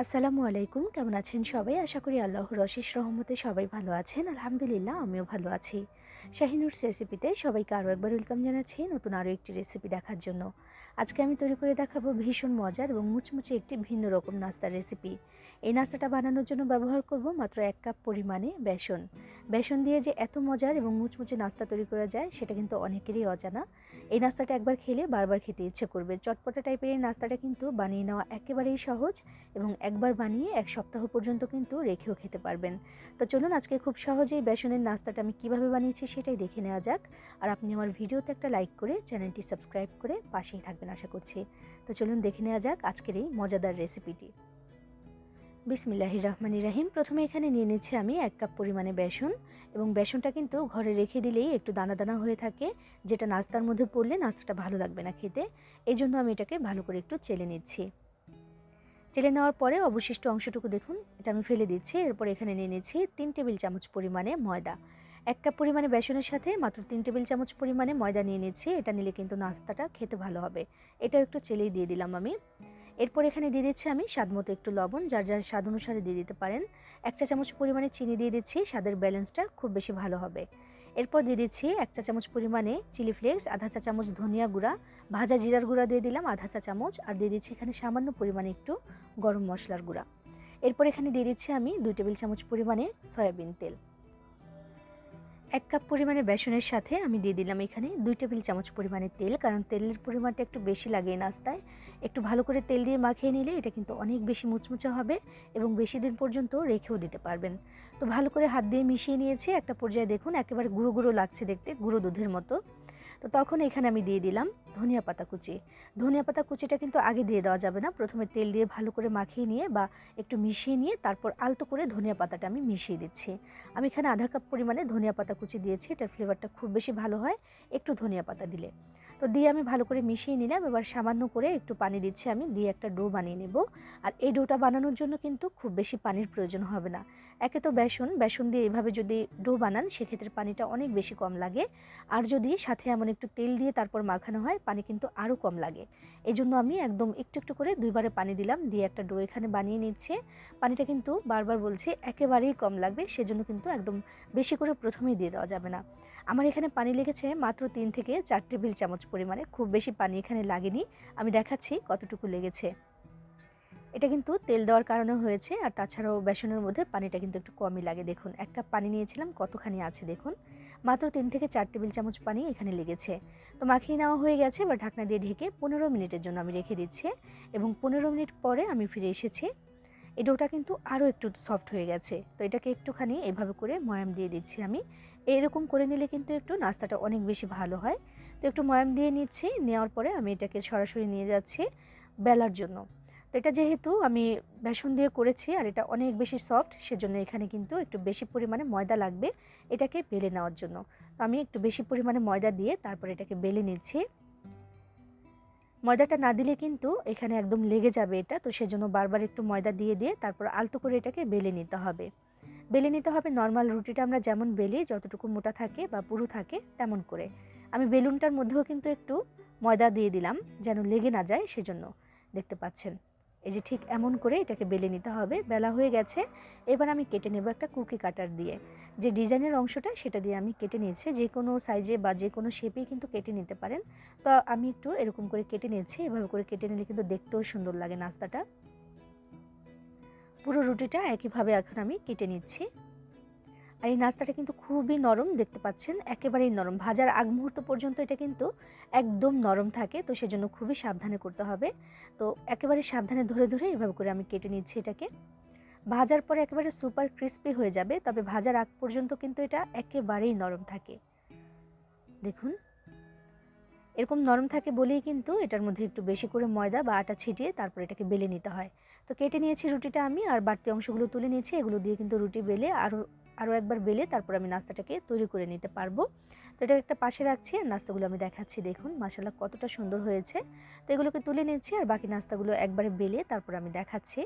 আসসালামু আলাইকুম, কেমন আছেন সবাই? আশা করি আল্লাহর অশেষ রহমতে সবাই ভালো আছেন। আলহামদুলিল্লাহ, আমিও ভালো আছি। শাহিনুর রেসিপিতে সবাইকে আরও একবার ওয়েলকাম জানাচ্ছি নতুন আরও একটি রেসিপি দেখার জন্য। আজকে আমি তৈরি করে দেখাবো ভীষণ মজার এবং মুচমুচে একটি ভিন্ন রকম নাস্তার রেসিপি। এই নাস্তাটা বানানোর জন্য ব্যবহার করব মাত্র এক কাপ পরিমাণে বেসন। বেসন দিয়ে যে এত মজার এবং মুচমুচে নাস্তা তৈরি করা যায়, সেটা কিন্তু অনেকেরই অজানা। এই নাস্তাটা একবার খেলে বারবার খেতে ইচ্ছে করবে। চটপটা টাইপের এই নাস্তাটা কিন্তু বানিয়ে নেওয়া একেবারেই সহজ এবং একবার বানিয়ে এক সপ্তাহ পর্যন্ত কিন্তু রেখেও খেতে পারবেন। তো চলুন আজকে খুব সহজেই বেসনের নাস্তাটা আমি কীভাবে বানিয়েছি সেটাই দেখে নেওয়া যাক। আর আপনি আমার ভিডিওতে একটা লাইক করে চ্যানেলটি সাবস্ক্রাইব করে পাশেই থাকবেন আশা করছি। তো চলুন দেখে নেওয়া যাক আজকের এই মজাদার রেসিপিটি বিসমিল্লাহ রহমানি রাহিম। প্রথমে এখানে নিয়ে নিচ্ছি আমি এক কাপ পরিমাণে বেসন এবং বেসনটা কিন্তু ঘরে রেখে দিলেই একটু দানা দানা হয়ে থাকে। যেটা নাস্তার মধ্যে পড়লে নাস্তাটা ভালো লাগবে না খেতে। এই জন্য আমি এটাকে ভালো করে একটু চেলে নিচ্ছি। চেলে নেওয়ার পরে অবশিষ্ট অংশটুকু দেখুন, এটা আমি ফেলে দিচ্ছি। এরপর এখানে নিয়ে নিচ্ছি তিন টেবিল চামচ পরিমাণে ময়দা। এক কাপ পরিমাণে বেসনের সাথে মাত্র তিন টেবিল চামচ পরিমাণে ময়দা নিয়ে নিচ্ছি এটা নিলে কিন্তু নাস্তাটা খেতে ভালো হবে। এটাও একটু চেলেই দিয়ে দিলাম আমি। এরপর এখানে দিয়ে দিচ্ছি আমি স্বাদ মতো একটু লবণ, যার যার স্বাদ অনুসারে দিয়ে দিতে পারেন। এক চা চামচ পরিমাণে চিনি দিয়ে দিচ্ছি, স্বাদের ব্যালেন্সটা খুব বেশি ভালো হবে। এরপর দিয়ে দিচ্ছি এক চা চামচ পরিমাণে চিলি ফ্লেক্স, আধা চা চামচ ধনিয়া গুঁড়া, ভাজা জিরার গুঁড়া দিয়ে দিলাম আধা চা চামচ, আর দিয়ে দিচ্ছি এখানে সামান্য পরিমাণে একটু গরম মশলার গুঁড়া। এরপর এখানে দিয়ে দিচ্ছি আমি দুই টেবিল চামচ পরিমাণে সয়াবিন তেল। এক কাপ পরিমাণে বেসনের সাথে আমি দিয়ে দিলাম এখানে দুই টেবিল চামচ পরিমাণে তেল, কারণ তেলের পরিমাণটা একটু বেশি লাগে নাস্তায়। একটু ভালো করে তেল দিয়ে মাখিয়ে নিলে এটা কিন্তু অনেক বেশি মুচমুচে হবে এবং বেশি দিন পর্যন্ত রেখেও দিতে পারবেন। তো ভালো করে হাত দিয়ে মিশিয়ে নিয়েছি। একটা পর্যায়ে দেখুন, একেবারে গুঁড়ো গুঁড়ো লাগছে দেখতে, গুঁড়ো দুধের মতো। তো তখন এখানে আমি দিয়ে দিলাম ধনিয়া পাতা কুচি। ধনিয়া পাতা কুচিটা কিন্তু আগে দিয়ে দেওয়া যাবে না। প্রথমে তেল দিয়ে ভালো করে মাখিয়ে নিয়ে বা একটু মিশিয়ে নিয়ে তারপর আলতো করে ধনিয়া পাতাটা আমি মিশিয়ে দিচ্ছি। আমি এখানে আধা কাপ পরিমাণে ধনিয়া পাতা কুচি দিয়েছি। এটার ফ্লেভারটা খুব বেশি ভালো হয়। একটু ধনিয়া পাতা দিলে। তো দিয়ে আমি ভালো করে মিশিয়ে নিলাম। এবার সামান্য করে একটু পানি দিচ্ছি আমি, দিয়ে একটা ডো বানিয়ে নেব। আর এই ডোটা বানানোর জন্য কিন্তু খুব বেশি পানির প্রয়োজন হবে না। একে তো বেসন বেসন দিয়ে এভাবে যদি ডো বানান, সেক্ষেত্রে পানিটা অনেক বেশি কম লাগে। আর যদি সাথে এমন একটু তেল দিয়ে তারপর মাখানো হয়, পানি কিন্তু আরও কম লাগে। এই জন্য আমি একদম একটু একটু করে দুইবারে পানি দিলাম, দিয়ে একটা ডো এখানে বানিয়ে নিচ্ছে। পানিটা কিন্তু বারবার বলছি, একেবারেই কম লাগবে, সেজন্য কিন্তু একদম বেশি করে প্রথমেই দিয়ে দেওয়া যাবে না। আমার এখানে পানি লেগেছে মাত্র তিন থেকে চার টেবিল চামচ পরিমাণে। খুব বেশি পানি এখানে লাগেনি। আমি দেখাচ্ছি কতটুকু লেগেছে। এটা কিন্তু তেল দেওয়ার কারণে হয়েছে আর তাছাড়াও বেসনের মধ্যে পানিটা কিন্তু একটু কমই লাগে। দেখুন, এক কাপ পানি নিয়েছিলাম, কতখানি আছে দেখুন। মাত্র তিন থেকে চার টেবিল চামচ পানি এখানে লেগেছে। তো মাখিয়ে নেওয়া হয়ে গেছে, এবার ঢাকনা দিয়ে ঢেকে পনেরো মিনিটের জন্য আমি রেখে দিচ্ছি এবং পনেরো মিনিট পরে আমি ফিরে এসেছি। এই ডোটা কিন্তু আরও একটু সফট হয়ে গেছে। তো এটাকে একটুখানি এভাবে করে ময়াম দিয়ে দিচ্ছি আমি। এরকম করে নিলে কিন্তু একটু নাস্তাটা অনেক বেশি ভালো হয়। তো একটু ময়াম দিয়ে নিচ্ছি, নেওয়ার পরে আমি এটাকে সরাসরি নিয়ে যাচ্ছি বেলার জন্য। তো এটা যেহেতু আমি বেসন দিয়ে করেছি আর এটা অনেক বেশি সফট, সেজন্য এখানে কিন্তু একটু বেশি পরিমাণে ময়দা লাগবে এটাকে বেলে নেওয়ার জন্য। তো আমি একটু বেশি পরিমাণে ময়দা দিয়ে তারপর এটাকে বেলে নিচ্ছি। ময়দাটা না দিলে কিন্তু এখানে একদম লেগে যাবে এটা, তো সেজন্য বারবার একটু ময়দা দিয়ে দিয়ে তারপর আলতো করে এটাকে বেলে নিতে হবে। বেলে নিতে হবে। নর্মাল রুটিটা আমরা যেমন বেলি, যতটুকু মোটা থাকে বা পুরু থাকে তেমন করে। আমি বেলুনটার মধ্যেও কিন্তু একটু ময়দা দিয়ে দিলাম যেন লেগে না যায় সেজন্য। দেখতে পাচ্ছেন? এই যে ঠিক এমন করে এটাকে বেলে নিতে হবে। বেলা হয়ে গেছে। এবার আমি কেটে নেব একটা কুকি কাটার দিয়ে। যে ডিজাইনের অংশটা সেটা দিয়ে আমি কেটে নিয়েছি। যে কোনো সাইজে বা যে কোনো শেপেই কিন্তু কেটে নিতে পারেন। তো আমি একটু এরকম করে কেটে নিয়েছি। এভাবে করে কেটে নিলে কিন্তু দেখতেও সুন্দর লাগে নাস্তাটা। পুরো রুটিটা একইভাবে এখন আমি কেটে নিচ্ছি। আর এই নাস্তাটা কিন্তু খুবই নরম, দেখতে পাচ্ছেন? একেবারেই নরম। ভাজার আগ মুহূর্ত পর্যন্ত এটা কিন্তু একদম নরম থাকে, তো সেজন্য খুবই সাবধানে করতে হবে। তো একেবারে সাবধানে ধরে ধরে এভাবে করে আমি কেটে নিচ্ছি এটাকে। ভাজার পরে একেবারে সুপার ক্রিস্পি হয়ে যাবে, তবে ভাজার আগ পর্যন্ত কিন্তু এটা একেবারেই নরম থাকে। দেখুন এরকম নরম থাকে বলেই কিন্তু এটার মধ্যে একটু বেশি করে ময়দা বা আটা ছিটিয়ে তারপর এটাকে বেলে নিতে হয়। তো কেটে নিয়েছি রুটিটা আমি আর বাড়তি অংশগুলো তুলে নিয়েছি, এগুলো দিয়ে কিন্তু রুটি বেলে আরও আরও একবার বেলে তারপর আমি নাস্তাটাকে তৈরি করে নিতে পারব। তো এটা একটা পাশে রাখছি আর নাস্তাগুলো আমি দেখাচ্ছি, দেখুন মাসাল্লাহ কতটা সুন্দর হয়েছে। তো এগুলোকে তুলে নিচ্ছি আর বাকি নাস্তাগুলো একবারে বেলে তারপর আমি দেখাচ্ছি।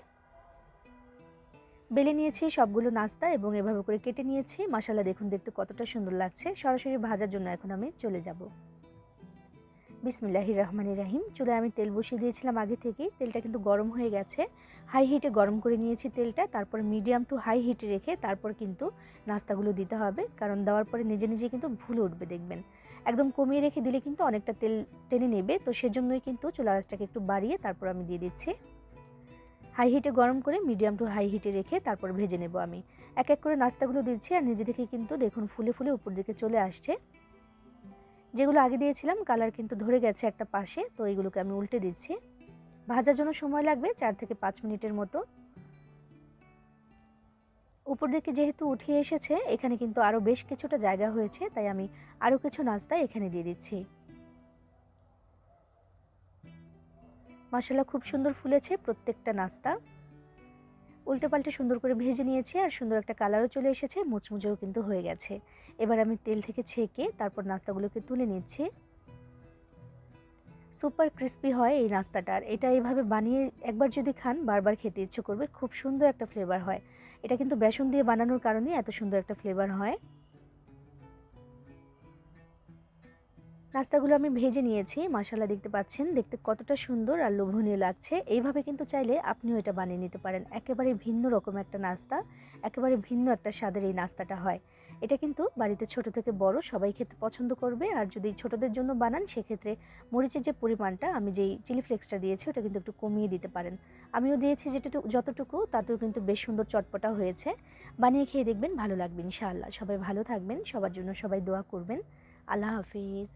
বেলে নিয়েছি সবগুলো নাস্তা এবং এভাবে করে কেটে নিয়েছি মশালা দেখুন দেখতে কতটা সুন্দর লাগছে। সরাসরি ভাজার জন্য এখন আমি চলে যাব। বিসমিল্লাহি রহমানি রাহিম। চুলে আমি তেল বসিয়ে দিয়েছিলাম আগে থেকেই। তেলটা কিন্তু গরম হয়ে গেছে। হাই হিটে গরম করে নিয়েছি তেলটা। তারপর মিডিয়াম টু হাই হিটে রেখে তারপর কিন্তু নাস্তাগুলো দিতে হবে। কারণ দেওয়ার পরে নিজে নিজে কিন্তু ভুল উঠবে, দেখবেন। একদম কমিয়ে রেখে দিলে কিন্তু অনেকটা তেল টেনে নেবে। তো সেজন্যই কিন্তু চুলা আঁচটাকে একটু বাড়িয়ে তারপর আমি দিয়ে দিচ্ছি। হাই হিটে গরম করে মিডিয়াম টু হাই হিটে রেখে তারপর ভেজে নেব আমি। এক এক করে নাস্তাগুলো দিচ্ছি আর নিজে থেকে কিন্তু দেখুন ফুলে ফুলে উপর দিকে চলে আসছে। যেগুলো আগে দিয়েছিলাম কালার কিন্তু ধরে গেছে একটা পাশে, তো এইগুলোকে আমি উল্টে দিচ্ছি। ভাজার জন্য সময় লাগবে চার থেকে পাঁচ মিনিটের মতো। উপর দিকে যেহেতু উঠিয়ে এসেছে, এখানে কিন্তু আরও বেশ কিছুটা জায়গা হয়েছে, তাই আমি আরও কিছু নাস্তা এখানে দিয়ে দিচ্ছি। মশলা খুব সুন্দর ফুলেছে প্রত্যেকটা নাস্তা। উল্টে পাল্টে সুন্দর করে ভেজে নিয়েছি আর সুন্দর একটা কালারও চলে এসেছে, মুচমুচেও কিন্তু হয়ে গেছে। এবার আমি তেল থেকে ছেঁকে তারপর নাস্তাগুলোকে তুলে নিচ্ছি। সুপার ক্রিস্পি হয় এই নাস্তাটার এটা এইভাবে বানিয়ে একবার যদি খান, বারবার খেতে ইচ্ছে করবে, খুব সুন্দর একটা ফ্লেভার হয়। এটা কিন্তু বেসন দিয়ে বানানোর কারণে এত সুন্দর একটা ফ্লেভার হয়। নাস্তাগুলো আমি ভেজে নিয়েছি মশালা দেখতে পাচ্ছেন, দেখতে কতটা সুন্দর আর লোভনীয় লাগছে। এইভাবে কিন্তু চাইলে আপনিও এটা বানিয়ে নিতে পারেন। একেবারে ভিন্ন রকম একটা নাস্তা, একেবারে ভিন্ন একটা স্বাদের এই নাস্তাটা হয়। এটা কিন্তু বাড়িতে ছোট থেকে বড় সবাই খেতে পছন্দ করবে, আর যদি ছোটদের জন্য বানান, সেক্ষেত্রে মরিচের যে পরিমাণটা, আমি যেই চিলি ফ্লেক্সটা দিয়েছি, ওটা কিন্তু একটু কমিয়ে দিতে পারেন। আমিও দিয়েছি যেটুকু, যতটুকু, তাতেও কিন্তু বেশ সুন্দর চটপটা হয়েছে। বানিয়ে খেয়ে দেখবেন, ভালো লাগবে, ইনশাআল্লাহ। সবাই ভালো থাকবেন, সবার জন্য সবাই দোয়া করবেন। আল্লাহ হাফিজ।